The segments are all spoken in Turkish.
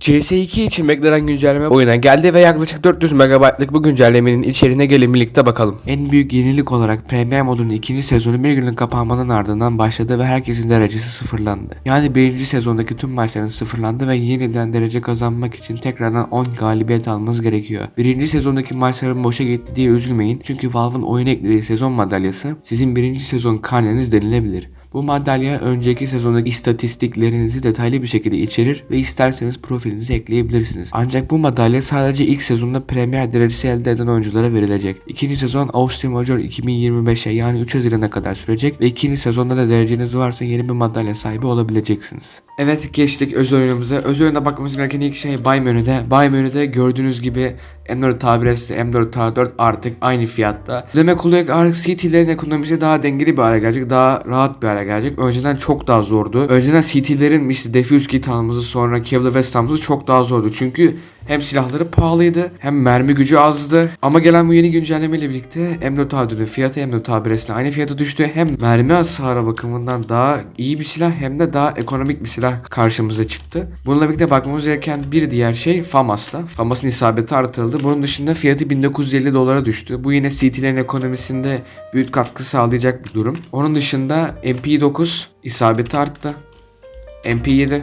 CS2 için beklenen güncelleme oyuna geldi ve yaklaşık 400 MB'lık bu güncellemenin içeriğine gelin birlikte bakalım. En büyük yenilik olarak Premier modunun ikinci sezonu bir günün kapanmanın ardından başladı ve herkesin derecesi sıfırlandı. Yani birinci sezondaki tüm maçların sıfırlandı ve yeniden derece kazanmak için tekrardan 10 galibiyet almanız gerekiyor. Birinci sezondaki maçların boşa gitti diye üzülmeyin çünkü Valve'ın oyuna eklediği sezon madalyası sizin birinci sezon karneniz denilebilir. Bu madalya önceki sezondaki istatistiklerinizi detaylı bir şekilde içerir ve isterseniz profilinize ekleyebilirsiniz. Ancak bu madalya sadece ilk sezonda Premier derecesi elde eden oyunculara verilecek. İkinci sezon Austin Major 2025'e yani 3 Haziran'a kadar sürecek ve ikinci sezonda da dereceniz varsa yeni bir madalya sahibi olabileceksiniz. Evet geçtik öz oyunumuza. Öz oyuna bakmamız gereken ilk şey Buy menüde. Buy menüde gördüğünüz gibi M4 tabiresi M4 A4 artık aynı fiyatta. Demek oluyor ki artık CT'lerin ekonomisi daha dengeli bir hale gelecek. Daha rahat bir hale gelecek. Önceden çok daha zordu. Önceden CT'lerin işte Defuse kit sonra Kevlar West çok daha zordu. Çünkü hem silahları pahalıydı hem mermi gücü azdı. Ama gelen bu yeni güncelleme ile birlikte M4 A4'ün fiyatı M4 A1'esine aynı fiyata düştü. Hem mermi hasarı bakımından daha iyi bir silah hem de daha ekonomik bir silah karşımıza çıktı. Bununla birlikte bakmamız gereken bir diğer şey FAMAS'la. FAMAS'ın isabeti artırıldı. Bunun dışında fiyatı 1950 dolara düştü. Bu yine CT'lerin ekonomisinde büyük katkı sağlayacak bir durum. Onun dışında MP9 isabeti arttı. MP7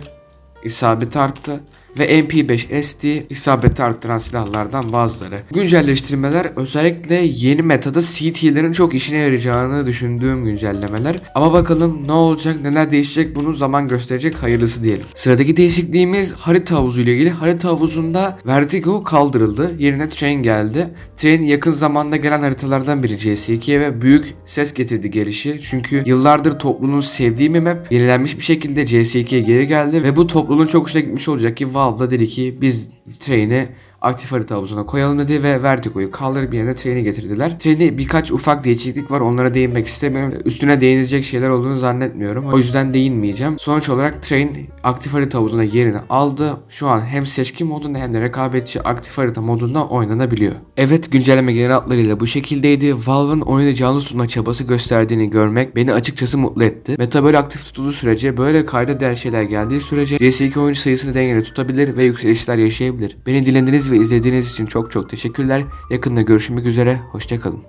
isabeti arttı ve MP5 SD isabeti arttıran silahlardan bazıları. Güncelleştirmeler özellikle yeni metada CT'lerin çok işine yarayacağını düşündüğüm güncellemeler. Ama bakalım ne olacak neler değişecek bunu zaman gösterecek hayırlısı diyelim. Sıradaki değişikliğimiz harita havuzu ile ilgili. Harita havuzunda Vertigo kaldırıldı. Yerine Train geldi. Train yakın zamanda gelen haritalardan biri CS2'ye ve büyük ses getirdi gelişi. Çünkü yıllardır topluluğun sevdiği bir map yenilenmiş bir şekilde CS2'ye geri geldi ve bu topluluğun çok hoşuna gitmiş olacak ki Da dedi ki biz Train'i aktif harita havuzuna koyalım dedi ve Vertigo'yu kaldırıp yerine Train'i getirdiler. Train'de birkaç ufak değişiklik var onlara değinmek istemiyorum. Üstüne değinilecek şeyler olduğunu zannetmiyorum. O yüzden değinmeyeceğim. Sonuç olarak Train aktif harita havuzuna yerini aldı. Şu an hem seçkin modunda hem de rekabetçi aktif harita modunda oynanabiliyor. Evet güncelleme genel hatlarıyla bu şekildeydi. Valve'ın oyunu canlı tutma çabası gösterdiğini görmek beni açıkçası mutlu etti. Meta böyle aktif tutulduğu sürece böyle kayda değer şeyler geldiği sürece CS2 oyuncu sayısını dengede tutabilir ve yükselişler yaşayabilir. Beni dinlediğiniz ve izlediğiniz için çok çok teşekkürler. Yakında görüşmek üzere. Hoşçakalın.